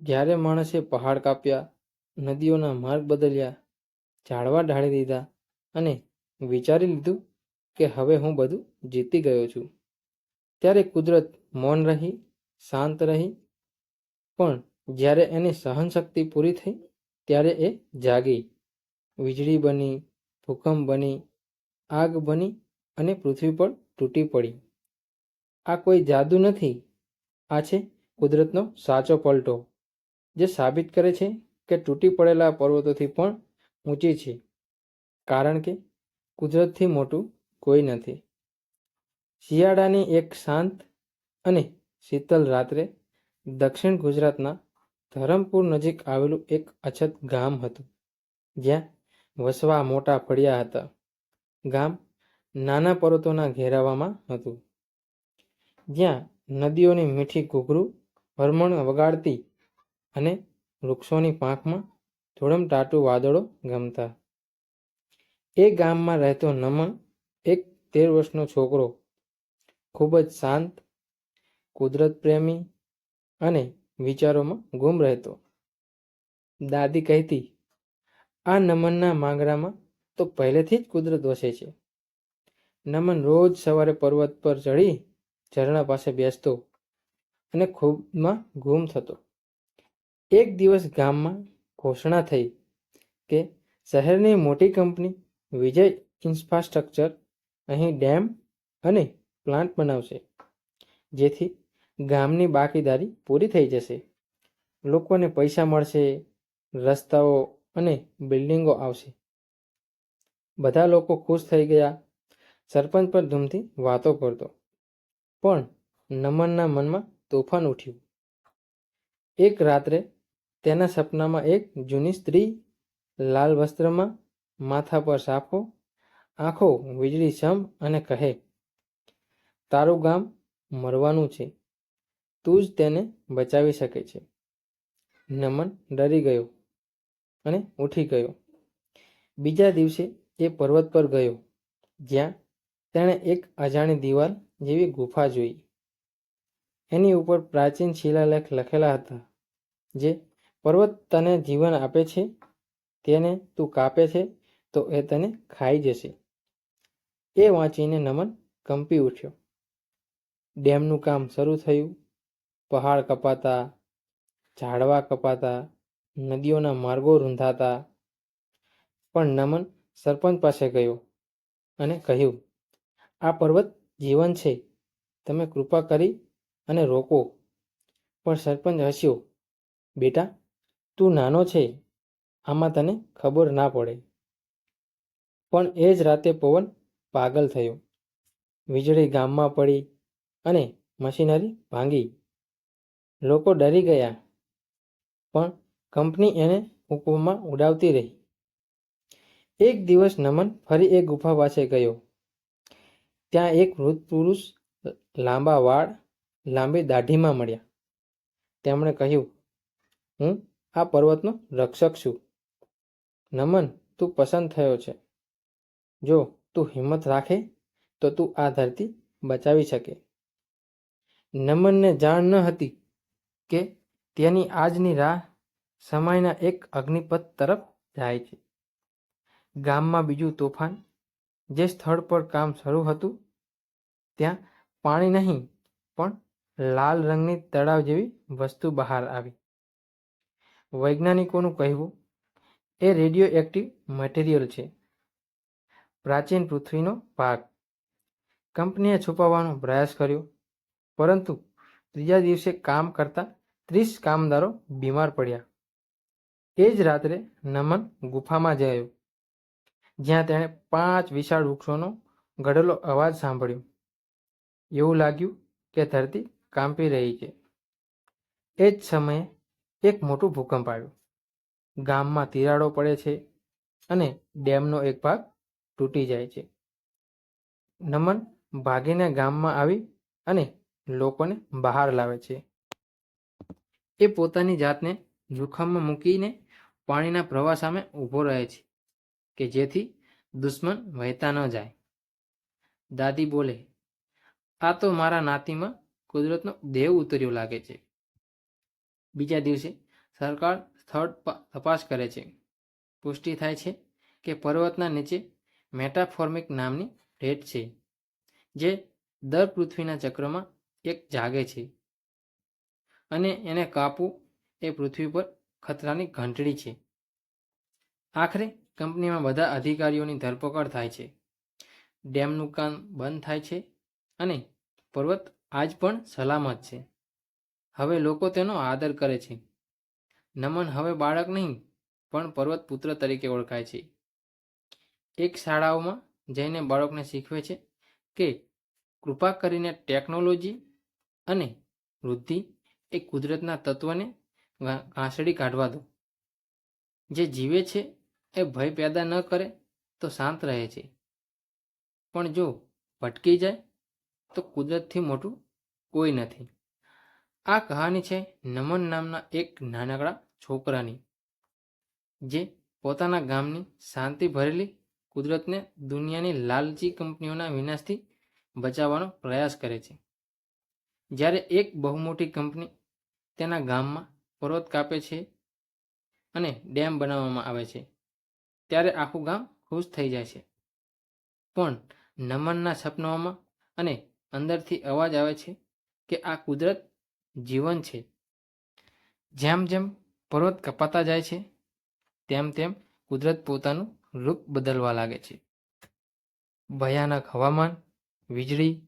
જ્યારે માણસે પહાડ કાપ્યા, નદીઓના માર્ગ બદલ્યા, ઝાડવા ઢાળી દીધા અને વિચારી લીધું કે હવે હું બધું જીતી ગયો છું. ત્યારે કુદરત મૌન રહી, શાંત રહી. પણ જ્યારે એની સહનશક્તિ પૂરી થઈ, ત્યારે એ જાગી. વીજળી બની, ભૂકંપ બની, આગ બની અને પૃથ્વી પર તૂટી પડી. આ કોઈ જાદુ નથી. આ છે કુદરતનો સાચો પલટો. જે સાબિત કરે છે કે તૂટી પડેલા પર્વતોથી પણ ઊંચી છે. કારણ કે કુદરતથી મોટું કોઈ નથી. શિયાળાની એક શાંત અને શીતલ રાત્રે દક્ષિણ ગુજરાતના ધરમપુર નજીક આવેલું એક અછત ગામ હતું. જ્યાં વસવા મોટા ફળિયા હતા. ગામ નાના પર્વતોના ઘેરાવામાં હતું. જ્યાં નદીઓની મીઠી ઘૂઘરું હરમણ વગાડતી અને વૃક્ષોની પાંખમાં થોડમ ટાટું વાદળો ગમતા. એ ગામમાં રહેતો નમન એક તેર વર્ષનો છોકરો, ખૂબ જ શાંત, કુદરત પ્રેમી અને વિચારોમાં ગુમ રહેતો. દાદી કહેતી, આ નમનના માંગરામાં તો પહેલેથી જ કુદરત વસે છે. નમન રોજ સવારે પર્વત પર ચડી ઝરણા પાસે બેસતો અને ખૂબમાં ગુમ થતો. એક દિવસ ગામમાં ઘોષણા થઈ કે શહેરની મોટી કંપની વિજય ઇન્ફ્રાસ્ટ્રક્ચર અહીં ડેમ અને પ્લાન્ટ બનાવશે, જેથી ગામની બાકીદારી પૂરી થઈ જશે. લોકોને પૈસા મળશે, રસ્તાઓ અને બિલ્ડિંગો આવશે. બધા લોકો ખુશ થઈ ગયા. સરપંચ પર ધૂમથી વાતો કરતો. પણ નમનના મનમાં તોફાન ઉઠ્યું. એક રાત્રે તેના સપનામાં એક જૂની સ્ત્રી લાલ વસ્ત્રમાં માથા પર સાફો, આંખો વીજળી સમ અને કહે, તારું ગામ મરવાનું છે. તું જ તેને બચાવી શકે છે. નમન ડરી ગયો અને ઉઠી ગયો. બીજા દિવસે એ પર્વત પર ગયો, જ્યાં તેણે એક અજાણી દિવાલ જેવી ગુફા જોઈ. એની ઉપર પ્રાચીન શિલાલેખ લખેલા હતા, જે પર્વત તને જીવન આપે છે? તેને તું કાપે છે? તો એ તને ખાઈ જશે. એ વાંચીને નમન કંપી ઉઠ્યો. ડેમનું કામ શરૂ થયું. પહાડ કપાતા, ઝાડવા કપાતા, નદીઓના માર્ગો રૂંધાતા. પણ નમન સરપંચ પાસે ગયો અને કહ્યું, આ પર્વત જીવન છે. તમે કૃપા કરી અને રોકો. પણ સરપંચ હસ્યો, બેટા તું નાનો છે, આમાં તને ખબર ના પડે. પણ એ જ રાતે પવન પાગલ થયો. વીજળી ગામમાં પડી અને મશીનરી ભાંગી. લોકો ડરી ગયા, પણ કંપની એને હુકમમાં ઉડાવતી રહી. એક દિવસ નમન ફરી એક ગુફા પાસે ગયો. ત્યાં એક વૃદ્ધ પુરુષ લાંબા વાળ, લાંબી દાઢીમાં મળ્યા. તેમણે કહ્યું, હું આ પર્વતનો રક્ષક છું. નમન, તું પસંદ થયો છે. જો તું હિંમત રાખે, તો તું આ ધરતી બચાવી શકે. નમનને જાણ ન હતી કે તેની આજની રાહ સમયના એક અગ્નિપથ તરફ જાય છે. ગામમાં બીજું તોફાન, જે સ્થળ પર કામ શરૂ હતું, ત્યાં પાણી નહીં, પણ લાલ રંગની તળાવ જેવી વસ્તુ બહાર આવી. વૈજ્ઞાનિકોનું કહેવું, એ રેડિયો એક્ટિવ મટીરિયલ છે. પ્રાચીન પૃથ્વીનો ભાગ. કંપનીએ છુપાવવાનો પ્રયાસ કર્યો, પરંતુ ત્રીજા દિવસે કામ કરતા ત્રીસ કામદારો બીમાર પડ્યા. એ જ રાત્રે નમન ગુફામાં ગયો જ્યાં તેણે પાંચ વિશાળ વૃક્ષોનો ગળેલો અવાજ સાંભળ્યો. એવું લાગ્યું કે ધરતી કાંપી રહી છે. એ જ સમયે એક મોટું ભૂકંપ આવ્યો. ગામમાં તિરાડો પડે છે અને ડેમનો એક ભાગ તૂટી જાય છે. નમન ભાગીને ગામમાં આવી અને લોકોને બહાર લાવે છે. એ પોતાની જાતને જોખમમાં મૂકીને પાણીના પ્રવાહ સામે ઊભો રહે છે કે જેથી દુશ્મન વહેતા ન જાય. દાદી બોલે, આ તો મારા નાતીમાં કુદરતનો દેવ ઉતર્યો લાગે છે. બીજા દિવસે સરકાર સ્થળ તપાસ કરે છે. પુષ્ટિ થાય છે કે પર્વતના નીચે મેટાફોર્મિક નામની રેટ છે, જે દર પૃથ્વીના ચક્રમાં એક જાગે છે. અને એને કાપવું એ પૃથ્વી પર ખતરાની ઘંટડી છે. આખરે કંપનીમાં બધા અધિકારીઓની ધરપકડ થાય છે. ડેમનું કામ બંધ થાય છે અને પર્વત આજ પણ સલામત છે. હવે લોકો તેનો આદર કરે છે. નમન હવે બાળક નહીં, પણ પર્વત પુત્ર તરીકે ઓળખાય છે. એક શાળાઓમાં જઈને બાળકને શીખવે છે કે કૃપા કરીને ટેકનોલોજી અને વૃદ્ધિ એ કુદરતના તત્વને ઘાસડી કાઢવા દો. જે જીવે છે એ ભય પેદા ન કરે તો શાંત રહે છે. પણ જો ભટકી જાય તો કુદરતથી મોટું કોઈ નથી. આ કહાની છે નમન નામના એક નાનકડા છોકરાની, જે પોતાના ગામની શાંતિ ભરેલી કુદરતને દુનિયાની લાલચી કંપનીઓના વિનાશથી બચાવવાનો પ્રયાસ કરે છે. જ્યારે એક બહુ મોટી કંપની તેના ગામમાં પર્વત કાપે છે અને ડેમ બનાવવામાં આવે છે, ત્યારે આખું ગામ ખુશ થઈ જાય છે. પણ નમનના સપનાઓમાં અને અંદરથી અવાજ આવે છે કે આ કુદરત જીવન છે. જેમ જેમ પર્વત કપાતા જાય છે, તેમ તેમ કુદરત પોતાનું રૂપ બદલવા લાગે છે. ભયાનક હવામાન, વીજળી,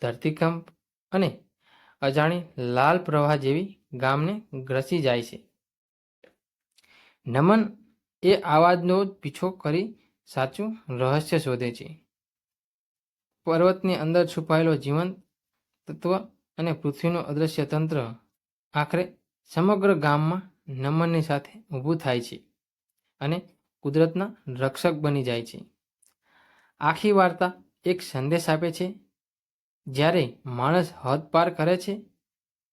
ધરતીકંપ અને અજાણી લાલ પ્રવાહ જેવી ગામને ગ્રસી જાય છે. નમન એ આવાજનો પીછો કરી સાચું રહસ્ય શોધે છે. પર્વતની અંદર છુપાયેલો જીવંત તત્વ અને પૃથ્વીનું અદૃશ્ય તંત્ર આખરે સમગ્ર ગામમાં નમનની સાથે ઊભું થાય છે અને કુદરતના રક્ષક બની જાય છે. આખી વાર્તા એક સંદેશ આપે છે, જ્યારે માણસ હદ પાર કરે છે,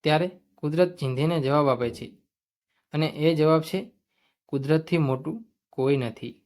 ત્યારે કુદરત ચીંધીને જવાબ આપે છે. અને એ જવાબ છે, કુદરતથી મોટું કોઈ નથી.